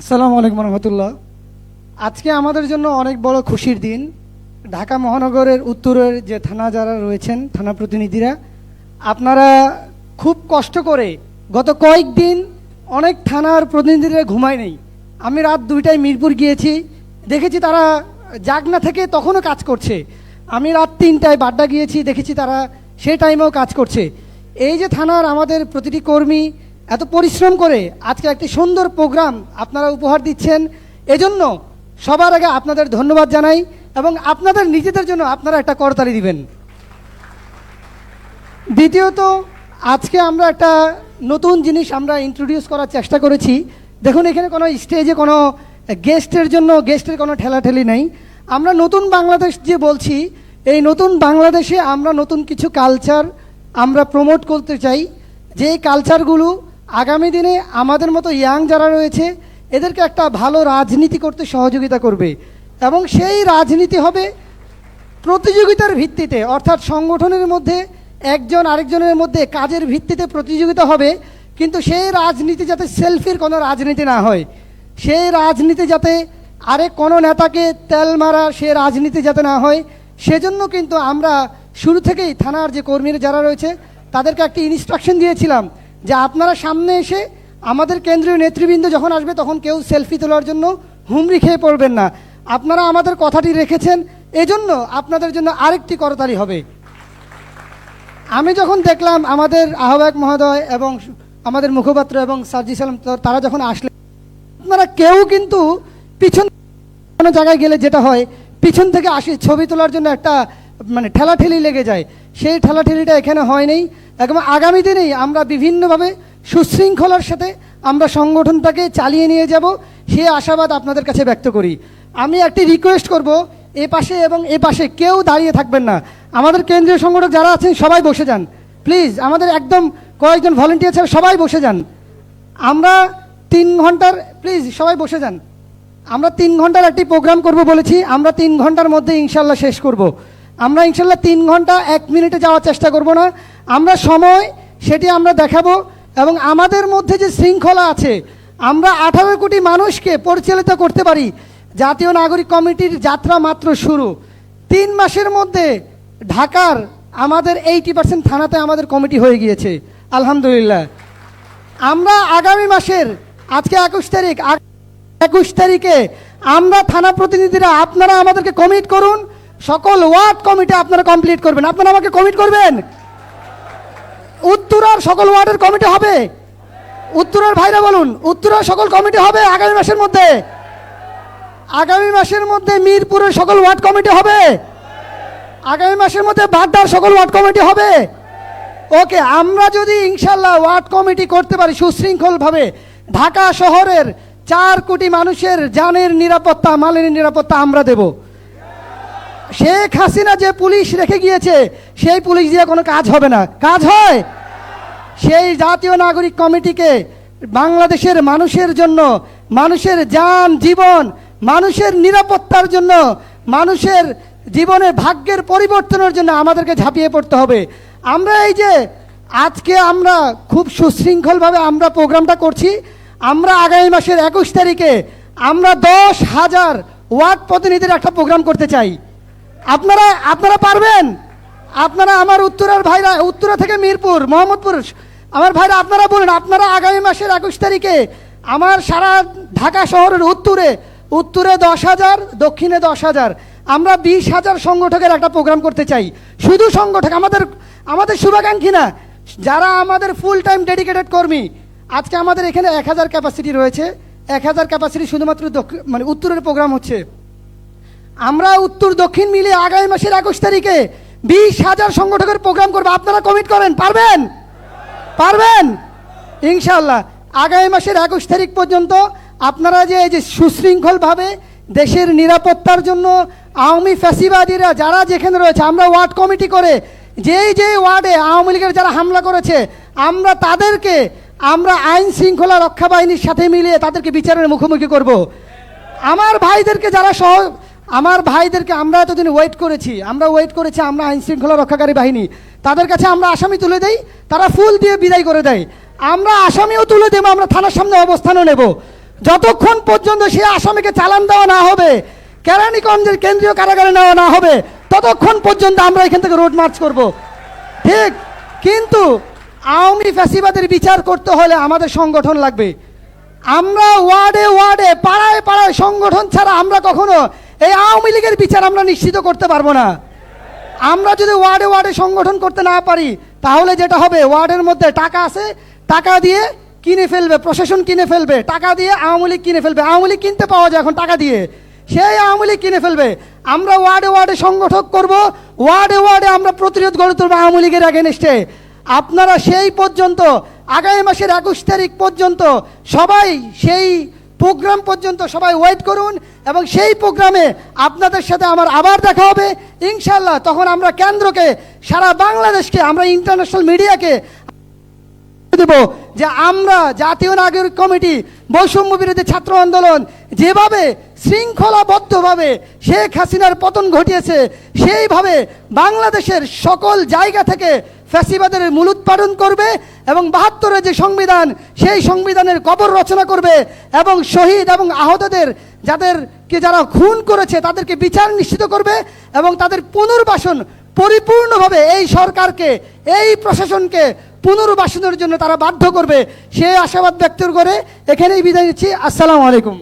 আসসালামু আলাইকুম রহমতুল্লাহ। আজকে আমাদের জন্য অনেক বড় খুশির দিন। ঢাকা মহানগরের উত্তরের যে থানা যারা রয়েছেন, থানা প্রতিনিধিরা, আপনারা খুব কষ্ট করে গত কয়েকদিন অনেক থানার প্রতিনিধিরা ঘুমায় নেই। আমি রাত দুইটায় মিরপুর গিয়েছি। দেখেছি তারা জাগনা থেকে তখনও কাজ করছে। আমি রাত তিনটায় বাড্ডা গিয়েছি, দেখেছি তারা সেই টাইমেও কাজ করছে। এই যে থানার আমাদের প্রতিটি কর্মী এত পরিশ্রম করে আজকে একটি সুন্দর প্রোগ্রাম আপনারা উপহার দিচ্ছেন। এজন্য সবার আগে আপনাদের ধন্যবাদ জানাই এবং আপনাদের নিজেদের জন্য আপনারা একটা করতালি দিবেন। দ্বিতীয়ত, আজকে আমরা একটা নতুন জিনিস আমরা ইন্ট্রোডিউস করার চেষ্টা করেছি। দেখুন, এখানে কোনো স্টেজে কোনো গেস্টের জন্য গেস্টের কোনো ঠেলাঠেলি নেই। আমরা নতুন বাংলাদেশ যে বলছি, এই নতুন বাংলাদেশে আমরা নতুন কিছু কালচার আমরা প্রমোট করতে চাই। যে কালচারগুলো আগামী দিনে আমাদের মতো ইয়াং যারা রয়েছে, এদেরকে একটা ভালো রাজনীতি করতে সহযোগিতা করবে এবং সেই রাজনীতি হবে প্রতিযোগিতার ভিত্তিতে, অর্থাৎ সংগঠনের মধ্যে একজন আরেকজনের মধ্যে কাজের ভিত্তিতে প্রতিযোগিতা হবে, কিন্তু সেই রাজনীতি যাতে সেলফির কোনো রাজনীতি না হয়, সেই রাজনীতি যাতে আরেক কোনো নেতাকে তেল মারা সে রাজনীতি যাতে না হয়, সেজন্য কিন্তু আমরা শুরু থেকেই থানার যে কর্মীরা যারা রয়েছে, তাদেরকে একটি ইনস্ট্রাকশন দিয়েছিলাম যে আপনারা সামনে এসে আমাদের কেন্দ্রীয় নেতৃবৃন্দ যখন আসবে, তখন কেউ সেলফি তোলার জন্য হুমড়ি খেয়ে পড়বেন না। আপনারা আমাদের কথাটি রেখেছেন, এজন্য আপনাদের জন্য আরেকটি করতালি হবে। আমি যখন দেখলাম আমাদের আহ্বায়ক মহোদয় এবং আমাদের মুখপাত্র এবং সার্জি সালাম তারা যখন আসলেন, আপনারা কেউ কিন্তু পিছন কোনো জায়গায় গেলে যেটা হয়, পিছন থেকে আসি ছবি তোলার জন্য একটা মানে ঠেলাঠেলি লেগে যায়। সেই ঠেলাঠেলিটা এখানে হয় হয়নি। একদম আগামী দিনেই আমরা বিভিন্নভাবে সুশৃঙ্খলার সাথে আমরা সংগঠনটাকে চালিয়ে নিয়ে যাব, সে আশাবাদ আপনাদের কাছে ব্যক্ত করি। আমি একটি রিকোয়েস্ট করব, এ পাশে এবং এ পাশে কেউ দাঁড়িয়ে থাকবেন না। আমাদের কেন্দ্রীয় সংগঠক যারা আছেন, সবাই বসে যান। প্লিজ আমাদের একদম কয়েকজন ভলেন্টিয়ার ছাড়া সবাই বসে যান। আমরা তিন ঘণ্টার প্লিজ সবাই বসে যান। আমরা তিন ঘণ্টার একটি প্রোগ্রাম করব বলেছি। আমরা তিন ঘণ্টার মধ্যে ইনশাল্লাহ শেষ করব। আমরা ইনশাল্লাহ তিন ঘণ্টা, এক মিনিটে যাওয়ার চেষ্টা করব না। আমরা সময়, সেটি আমরা দেখাবো এবং আমাদের মধ্যে যে শৃঙ্খলা আছে, আমরা আঠারো কোটি মানুষকে পরিচালিত করতে পারি। জাতীয় নাগরিক কমিটির যাত্রা মাত্র শুরু। তিন মাসের মধ্যে ঢাকার আমাদের এইটি পার্সেন্ট থানাতে আমাদের কমিটি হয়ে গিয়েছে। আলহামদুলিল্লাহ। আমরা আগামী মাসের, আজকে একুশ তারিখ একুশ তারিখে আমরা থানা প্রতিনিধিরা আপনারা আমাদেরকে কমিট করুন। সকল ওয়ার্ড কমিটি আপনারা কমপ্লিট করবেন। আপনারা আমাকে কমিট করবেন? উত্তরার সকল ওয়ার্ডের কমিটি হবে। উত্তরার ভাইরা বলুন, উত্তরার সকল কমিটি হবে আগামী মাসের মধ্যে? আগামী মাসের মধ্যে মিরপুরের সকল ওয়ার্ড কমিটি হবে? আগামী মাসের মধ্যে বাড্ডার সকল ওয়ার্ড কমিটি হবে? ওকে, আমরা যদি ইনশাল্লাহ ওয়ার্ড কমিটি করতে পারি সুশৃঙ্খলভাবে, ঢাকা শহরের চার কোটি মানুষের জানের নিরাপত্তা, মালের নিরাপত্তা আমরা দেব। শেখ হাসিনা যে পুলিশ রেখে গিয়েছে, সেই পুলিশ দিয়ে কোনো কাজ হবে না। কাজ হয় সেই জাতীয় নাগরিক কমিটিকে বাংলাদেশের মানুষের জন্য, মানুষের যান, জীবন, মানুষের নিরাপত্তার জন্য, মানুষের জীবনে ভাগ্যের পরিবর্তনের জন্য আমাদেরকে ঝাঁপিয়ে পড়তে হবে। আমরা এই যে আজকে আমরা খুব সুশৃঙ্খলভাবে আমরা প্রোগ্রামটা করছি, আমরা আগামী মাসের একুশ তারিখে আমরা দশ হাজার ওয়ার্ড প্রতিনিধির একটা প্রোগ্রাম করতে চাই। আপনারা আপনারা পারবেন? আপনারা আমার উত্তরের ভাইরা, উত্তরা থেকে মিরপুর, মোহাম্মদপুর, আমার ভাইরা আপনারা বলুন, আপনারা আগামী মাসের একুশ তারিখে আমার সারা ঢাকা শহরের উত্তরে উত্তরে দশ হাজার, দক্ষিণে দশ হাজার, আমরা বিশ হাজার সংগঠকের একটা প্রোগ্রাম করতে চাই। শুধু সংগঠক, আমাদের আমাদের শুভাকাঙ্ক্ষী না, যারা আমাদের ফুল টাইম ডেডিকেটেড কর্মী, আজকে আমাদের এখানে এক হাজার ক্যাপাসিটি রয়েছে। এক হাজার ক্যাপাসিটি শুধুমাত্র মানে উত্তরের প্রোগ্রাম হচ্ছে। আমরা উত্তর দক্ষিণ মিলে আগামী মাসের একুশ তারিখে বিশ হাজার সংগঠকের প্রোগ্রাম করব। আপনারা কমিট করেন, পারবেন? পারবেন? ইনশাল্লাহ আগামী মাসের একুশ তারিখ পর্যন্ত আপনারা যে, এই যে সুশৃঙ্খলভাবে দেশের নিরাপত্তার জন্য আওয়ামী ফ্যাসিবাদীরা যারা যেখানে রয়েছে, আমরা ওয়ার্ড কমিটি করে, যেই যেই ওয়ার্ডে আওয়ামী লীগের যারা হামলা করেছে, আমরা তাদেরকে, আমরা আইন শৃঙ্খলা রক্ষা বাহিনীর সাথে মিলিয়ে তাদেরকে বিচারের মুখোমুখি করব। আমার ভাইদেরকে যারা সহ আমার ভাইদেরকে আমরা এতদিন ওয়েট করেছি, আমরা ওয়েট করেছি, আমরা আইন শৃঙ্খলা রক্ষাকারী বাহিনী। তাদের কাছে আমরা আসামি তুলে দেই, তারা ফুল দিয়ে বিদায় করে দেয়। আমরা আসামিও তুলে দেবো, আমরা থানার সামনে অবস্থানও নেব। যতক্ষণ পর্যন্ত সে আসামিকে চালান দেওয়া না হবে, কেরানীগঞ্জের কেন্দ্রীয় কারাগারে নেওয়া না হবে, ততক্ষণ পর্যন্ত আমরা এখান থেকে রোড মার্চ করব। ঠিক, কিন্তু আওয়ামী ফ্যাসিবাদের বিচার করতে হলে আমাদের সংগঠন লাগবে। আমরা ওয়ার্ডে ওয়ার্ডে, পাড়ায় পাড়ায় সংগঠন ছাড়া আমরা কখনো এই আওয়ামী লীগের বিচার আমরা নিশ্চিত করতে পারব না। আমরা যদি ওয়ার্ডে ওয়ার্ডে সংগঠন করতে না পারি, তাহলে যেটা হবে, ওয়ার্ডের মধ্যে টাকা আছে, টাকা দিয়ে কিনে ফেলবে, প্রশাসন কিনে ফেলবে, টাকা দিয়ে আওয়ামী লীগ কিনে ফেলবে। আওয়ামী লীগ কিনতে পাওয়া যায় এখন টাকা দিয়ে। সেই আওয়ামী লীগ কিনে ফেলবে। আমরা ওয়ার্ডে ওয়ার্ডে সংগঠক করব, ওয়ার্ডে ওয়ার্ডে আমরা প্রতিরোধ গড়ে তুলবো আওয়ামী লীগের অ্যাগেনস্টে আপনারা সেই পর্যন্ত, আগামী মাসের একুশ তারিখ পর্যন্ত সবাই সেই প্রোগ্রাম পর্যন্ত সবাই ওয়েট করুন এবং সেই প্রোগ্রামে আপনাদের সাথে আমার আবার দেখা হবে। ইনশাল্লাহ তখন আমরা কেন্দ্রকে, সারা বাংলাদেশকে, আমরা ইন্টারন্যাশনাল মিডিয়াকে দেব যে আমরা জাতীয় নাগরিক কমিটি, বৈষম্য বিরোধী ছাত্র আন্দোলন যেভাবে শৃঙ্খলাবদ্ধভাবে শেখ হাসিনার পতন ঘটিয়েছে, সেইভাবে বাংলাদেশের সকল জায়গা থেকে ফ্যাসিবাদের মূলোৎপাদন করবে এবং বাহাত্তরের যে সংবিধান, সেই সংবিধানের কবর রচনা করবে এবং শহীদ এবং আহতদের যাদেরকে যারা খুন করেছে, তাদেরকে বিচার নিশ্চিত করবে এবং তাদের পুনর্বাসন পরিপূর্ণভাবে এই সরকারকে, এই প্রশাসনকে পুনর্বাসনের জন্য তারা বাধ্য করবে। সে আশাবাদ ব্যক্ত করে এখানেই বিদায় নিচ্ছি। আসসালামু আলাইকুম।